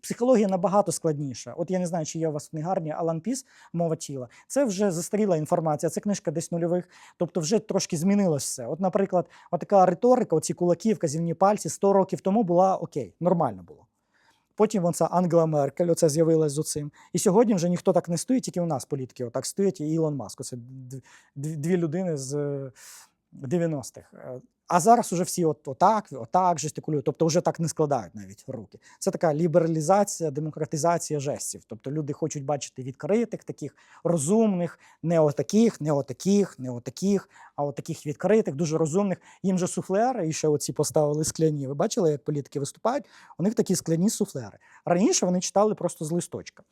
Психологія набагато складніша. От я не знаю, чи є у вас в книгарні Алан Піс мова тіла. Це вже застаріла інформація. Це книжка десь нульових. Тобто, вже трошки змінилось все. От, наприклад, отака риторика, оці кулаки, вказівні пальці 100 років тому була окей, нормально було. Потім оця Ангела Меркель, оце з'явилась з оцим. І сьогодні вже ніхто так не стоїть, тільки у нас політики отак стоять, і Ілон Маск. Це дві, людини з 90-х. Е, А зараз уже всі от, отак, отак жестикулюють, тобто вже так не складають навіть руки. Це така лібералізація, демократизація жестів. Тобто люди хочуть бачити відкритих, таких розумних, не отаких, не отаких, не отаких, а отаких відкритих, дуже розумних. Їм же суфлери, і ще оці поставили скляні. Ви бачили, як політики виступають? У них такі скляні суфлери. Раніше вони читали просто з листочка.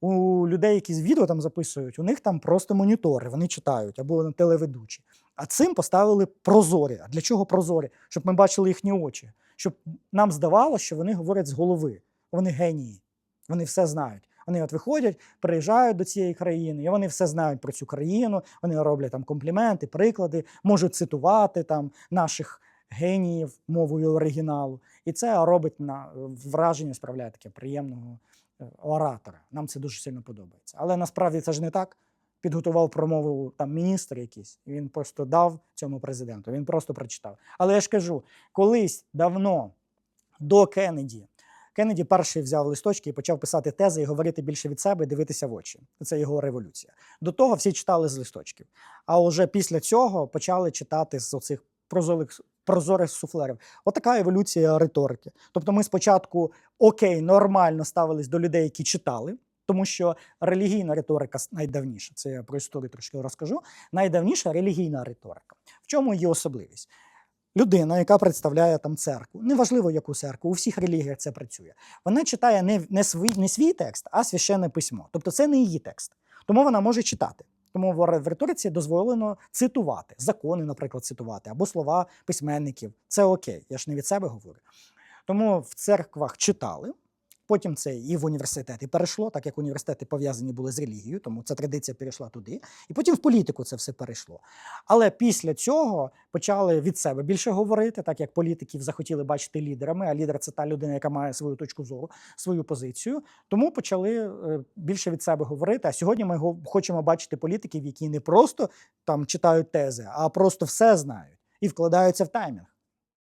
У людей, які з відео там записують, у них там просто монітори, вони читають або телеведучі. А цим поставили прозорі. А для чого прозорі? Щоб ми бачили їхні очі, щоб нам здавалося, що вони говорять з голови. Вони генії, вони все знають. Вони от виходять, приїжджають до цієї країни, і вони все знають про цю країну. Вони роблять там компліменти, приклади, можуть цитувати там наших геніїв мовою оригіналу. І це робить на враження, справляє таке приємного е, оратора. Нам це дуже сильно подобається. Але насправді це ж не так. Підготував промову там міністр якийсь, він просто дав цьому президенту. Він просто прочитав. Але я ж кажу, колись давно до Кеннеді. Кеннеді перший взяв листочки і почав писати тези і говорити більше від себе, дивитися в очі. Це його революція. До того всі читали з листочків. А вже після цього почали читати з оцих прозорих, прозорих суфлерів. Отака еволюція риторики. Тобто, ми спочатку окей, нормально ставились до людей, які читали. Тому що релігійна риторика найдавніша, це я про історію трошки розкажу. Найдавніша релігійна риторика. В чому її особливість? Людина, яка представляє там церкву, неважливо яку церкву, у всіх релігіях це працює. Вона читає не, не, свій, не свій текст, а священне письмо. Тобто це не її текст. Тому вона може читати. Тому в риториці дозволено цитувати, закони, наприклад, цитувати, або слова письменників. Це окей, я ж не від себе говорю. Тому в церквах читали. Потім це і в університети перейшло, так як університети пов'язані були з релігією, тому ця традиція перейшла туди. І потім в політику це все перейшло. Але після цього почали від себе більше говорити, так як політиків захотіли бачити лідерами. А лідер це та людина, яка має свою точку зору, свою позицію. Тому почали е, більше від себе говорити. А сьогодні ми хочемо бачити політиків, які не просто там читають тези, а просто все знають і вкладаються в таймінг.